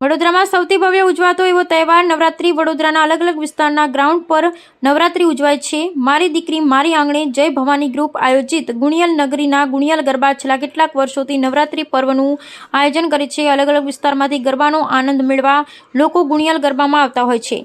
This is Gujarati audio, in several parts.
વડોદરામાં સૌથી ભવ્ય ઉજવાતો એવો તહેવાર નવરાત્રી વડોદરાના અલગ અલગ વિસ્તારના ગ્રાઉન્ડ પર નવરાત્રી ઉજવાય છે. મારી દીકરી, મારી આંગણે જય ભવાની ગ્રુપ આયોજિત ગુણિયલ નગરીના ગુણિયલ ગરબા છેલ્લા કેટલાક વર્ષોથી નવરાત્રી પર્વનું આયોજન કરે છે. અલગ અલગ વિસ્તારમાંથી ગરબાનો આનંદ મેળવા લોકો ગુણિયલ ગરબામાં આવતા હોય છે.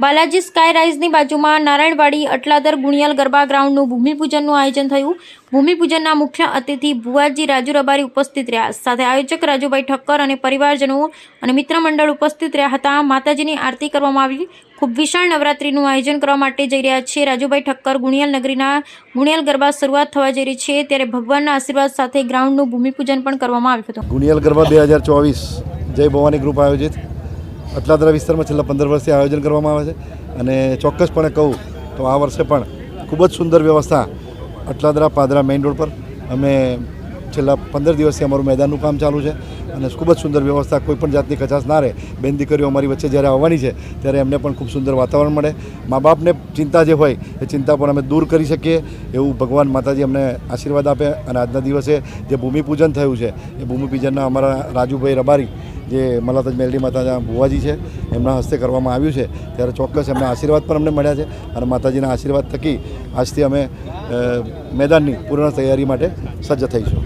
બાલાજી સ્કાય રાઇઝની બાજુમાં નારાયણવાડી અટલાદર ગુણિયલ ગરબા ગ્રાઉન્ડનું ભૂમિપૂજનનું આયોજન થયું. ભૂમિપૂજનના મુખ્ય અતિથિ ભુવાજી રાજુ રબારી ઉપસ્થિત રહ્યા. સાથે આયોજક રાજુભાઈ ઠક્કર અને પરિવારજનો અને મિત્ર મંડળ ઉપસ્થિત રહ્યા હતા. માતાજીની આરતી કરવામાં આવી. ખૂબ વિશાળ નવરાત્રીનું આયોજન કરવા માટે જઈ રહ્યા છે રાજુભાઈ ઠક્કર ગુણિયલ નગરીના ગુણિયલ ગરબા શરૂઆત થવા જઈ રહી છે. ત્યારે ભગવાનના આશીર્વાદ સાથે ગ્રાઉન્ડનું ભૂમિપૂજન પણ કરવામાં આવ્યું હતું. ગુણિયલ ગરબા બે હજાર ચોવીસ જય ભવાની ગ્રુપ આયોજિત. અટલાદરા વિસ્તારમાં છેલ્લા પંદર વર્ષથી આયોજન કરવામાં આવે છે અને ચોક્કસપણે કહું તો આ વર્ષે પણ ખૂબ જ સુંદર વ્યવસ્થા અટલાદરા પાદરા મેઇન રોડ પર અમે છેલ્લા પંદર દિવસથી અમારું મેદાનનું કામ ચાલુ છે અને ખૂબ જ સુંદર વ્યવસ્થા કોઈ પણ જાતની કચાશ ના રહે. બેન દીકરીઓ અમારી વચ્ચે જ્યારે આવવાની છે ત્યારે એમને પણ ખૂબ સુંદર વાતાવરણ મળે. મા બાપને ચિંતા જે હોય એ ચિંતા પણ અમે દૂર કરી શકીએ એવું ભગવાન માતાજી અમને આશીર્વાદ આપે. અને આજના દિવસે જે ભૂમિપૂજન થયું છે એ ભૂમિપૂજનના અમારા રાજુભાઈ રબારી જે મલાતજ મેલડી માતાના ભુવાજી છે, એમના હસ્તે કરવામાં આવ્યું છે. ત્યારે ચોક્કસ એમના આશીર્વાદ પણ અમને મળ્યા છે અને માતાજીના આશીર્વાદ થકી આજથી અમે મેદાનની પૂર્ણ તૈયારી માટે સજ્જ થઈશું.